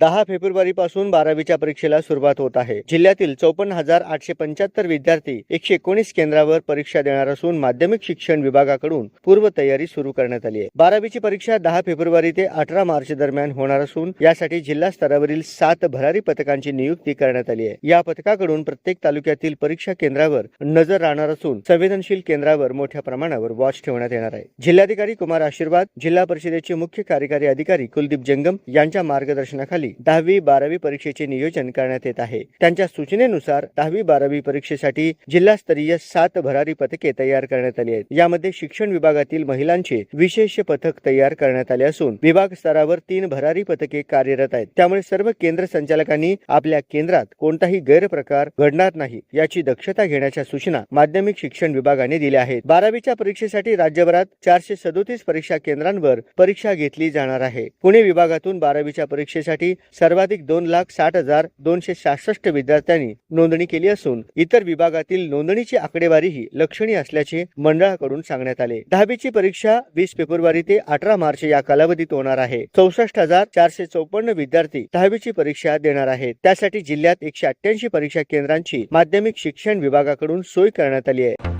दहा फेब्रुवारी पासून बारावीच्या परीक्षेला सुरुवात होत आहे. जिल्ह्यातील चौपन्न हजार आठशे पंच्याहत्तर विद्यार्थी एकशे एकोणीस केंद्रावर परीक्षा देणार असून माध्यमिक शिक्षण विभागाकडून पूर्व तयारी सुरू करण्यात आली आहे. बारावीची परीक्षा दहा फेब्रुवारी ते अठरा मार्च दरम्यान होणार असून यासाठी जिल्हा स्तरावरील सात भरारी पथकांची नियुक्ती करण्यात आली आहे. या पथकाकडून प्रत्येक तालुक्यातील परीक्षा केंद्रावर नजर राहणार असून संवेदनशील केंद्रावर मोठ्या प्रमाणावर वॉच ठेवण्यात येणार आहे. जिल्हाधिकारी कुमार आशीर्वाद जिल्हा परिषदेचे मुख्य कार्यकारी अधिकारी कुलदीप जंगम यांच्या मार्गदर्शनाखाली दहावी बारावी परीक्षेचे नियोजन करण्यात येत आहे. त्यांच्या सूचनेनुसार दहावी बारावी परीक्षेसाठी जिल्हास्तरीय सात भरारी पथके तयार करण्यात आली आहेत. यामध्ये शिक्षण विभागातील महिलांचे विशेष पथक तयार करण्यात आले असून विभाग स्तरावर तीन भरारी पथके कार्यरत आहेत. त्यामुळे सर्व केंद्र संचालकांनी आपल्या केंद्रात कोणताही गैरप्रकार घडणार नाही याची दक्षता घेण्याच्या सूचना माध्यमिक शिक्षण विभागाने दिल्या आहेत. बारावीच्या परीक्षेसाठी राज्यभरात चारशे सदोतीस परीक्षा केंद्रांवर परीक्षा घेतली जाणार आहे. पुणे विभागातून बारावीच्या परीक्षेसाठी सर्वाधिक दोन लाख साठ हजार दोनशे सहासष्ट विद्यार्थ्यांनी नोंदणी केली असून इतर विभागातील नोंदणीची आकडेवारीही लक्षणीय असल्याचे मंडळाकडून सांगण्यात आले. दहावीची परीक्षा वीस फेब्रुवारी ते अठरा मार्च या कालावधीत होणार आहे. चौसष्ट हजार चारशे चौपन्न विद्यार्थी दहावीची परीक्षा देणार आहेत. त्यासाठी जिल्ह्यात एकशे अठ्ठ्याऐंशी परीक्षा केंद्रांची माध्यमिक शिक्षण विभागाकडून सोय करण्यात आली आहे.